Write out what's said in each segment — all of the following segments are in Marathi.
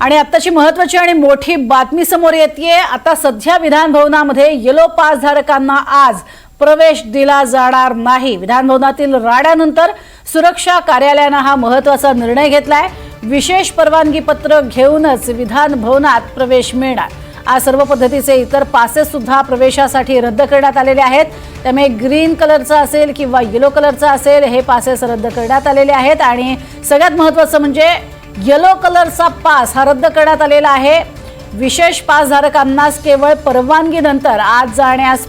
आणि आत्ताची महत्वाची आणि मोठी बातमी समोर येते आता सध्या विधानभवनामध्ये येलो पास धारकांना आज प्रवेश दिला जाणार नाही. विधानभवनातील राड्यानंतर सुरक्षा कार्यालयानं हा महत्त्वाचा निर्णय घेतलाय. विशेष परवानगी पत्र घेऊनच विधानभवनात प्रवेश मिळणार. आज सर्व पद्धतीचे इतर पासेस सुद्धा प्रवेशासाठी रद्द करण्यात आलेले आहेत. त्यामुळे ग्रीन कलरचा असेल किंवा येलो कलरचा असेल हे पासेस रद्द करण्यात आलेले आहेत. आणि सगळ्यात महत्त्वाचं म्हणजे येलो कलरचा पास हा रद्द करण्यात आलेला आहे. विशेष पासधारकांनाच केवळ परवानगीनंतर आज जाण्यास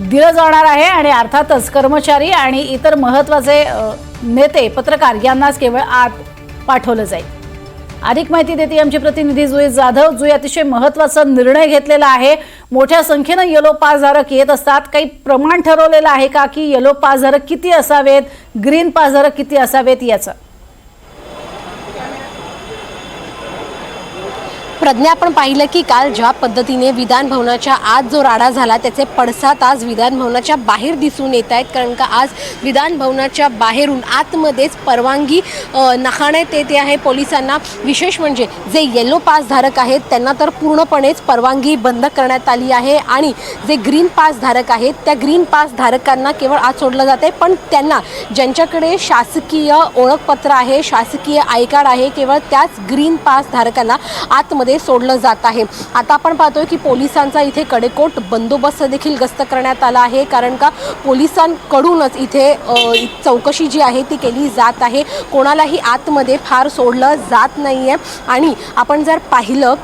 दिलं जाणार आहे आणि अर्थातच कर्मचारी आणि इतर महत्त्वाचे नेते पत्रकार यांनाच केवळ आत पाठवलं जाईल. अधिक माहिती देते आमची प्रतिनिधी जुई जाधव. जुई अतिशय महत्त्वाचा निर्णय घेतलेला आहे. मोठ्या संख्येनं येलो पासधारक येत असतात. काही प्रमाण ठरवलेलं आहे का की येलो पासधारक किती असावेत? ग्रीन पासधारक किती असावेत याचं? प्रज्ञा आपण पाहिलं की काल ज्या पद्धतीने विधान भवनाच्या आत जो राडा झाला त्याचे पडसाद आज विधान भवनाच्या बाहेर दिसून येत आहेत. कारण का आज विधान भवनाच्या बाहेरून आतमध्येच परवानगी अ, येते आहे पोलिसांना. विशेष म्हणजे जे येलो पासधारक आहेत त्यांना तर पूर्णपणेच परवानगी बंद करण्यात आली आहे. आणि जे ग्रीन पासधारक आहेत त्या ग्रीन पासधारकांना केवळ आत सोडलं जाते पण त्यांना ज्यांच्याकडे शासकीय ओळखपत्र आहे शासकीय आय कार्ड आहे केवळ त्याच ग्रीन पासधारकांना आतमध्ये मध्ये सोडलं जात आहे. आता आपण पाहतोय की पोलिसांचा इथे कडेकोट बंदोबस्त देखील गस्त करण्यात आला आहे. कारण का पोलिसांकडूनच इथे चौकशी जी आहे ती केली जात आहे. कोणालाही आतमध्ये फार सोडलं जात नाही आहे आणि आपण जर पाहिलं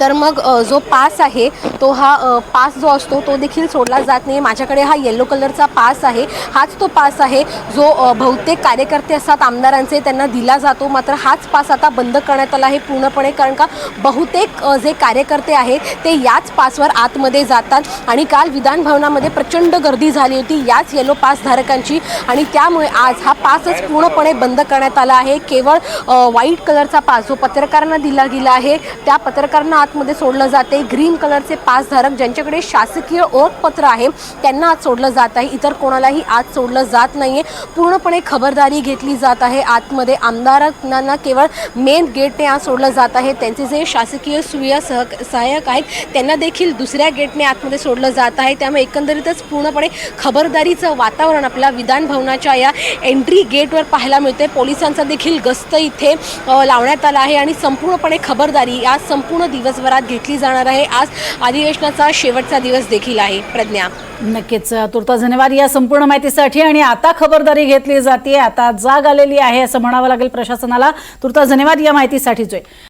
तर मग जो पास आहे तो हा पास जो असतो तो देखील सोडला जात नाही. माझ्याकडे हा येलो कलरचा पास आहे. हाच तो पास आहे जो बहुतेक कार्यकर्ते असतात आमदारांचे त्यांना दिला जातो. मात्र हाच पास आता बंद करण्यात आला आहे पूर्णपणे कारण का बहुतेक जे कार्यकर्ते आहेत ते याच पासवर आतमध्ये जातात. आणि काल विधान भवनामध्ये प्रचंड गर्दी झाली होती याच येलो पासधारकांची आणि त्यामुळे आज हा पासच पूर्णपणे बंद करण्यात आला आहे. केवळ व्हाईट कलरचा पास जो पत्रकारांना दिला गेला आहे त्या पत्रकारांना आतमध्ये सोडलं जाते. ग्रीन कलरचे पासधारक ज्यांच्याकडे शासकीय ओळखपत्र आहे त्यांना आत सोडलं जात आहे. इतर कोणालाही आत सोडलं जात नाहीये. पूर्णपणे खबरदारी घेतली जात आहे. आतमध्ये आमदारांना केवळ मेन गेटने आत सोडलं जात आहे. त्यांचे जे शासकीय सुविधा सह सहाय्यक आहेत त्यांना देखील दुसऱ्या गेटने आतमध्ये सोडलं जात आहे. त्यामुळे एकंदरीतच पूर्णपणे खबरदारीचं वातावरण आपल्या विधान भवनाच्या या एंट्री गेटवर पाहायला मिळते. पोलिसांचा देखील गस्त इथे लावण्यात आला आहे आणि संपूर्णपणे खबरदारी आज संपूर्ण दिवस दिवसभरात घेतली जाणार आहे. आज अधिवेशनाचा शेवटचा दिवस देखील आहे. प्रज्ञा. नक्कीच तुर्ता धन्यवाद या संपूर्ण माहितीसाठी. आणि आता खबरदारी घेतली जाते आता जाग आलेली आहे असं म्हणावं लागेल प्रशासनाला. तुर्ता धन्यवाद या माहितीसाठीच.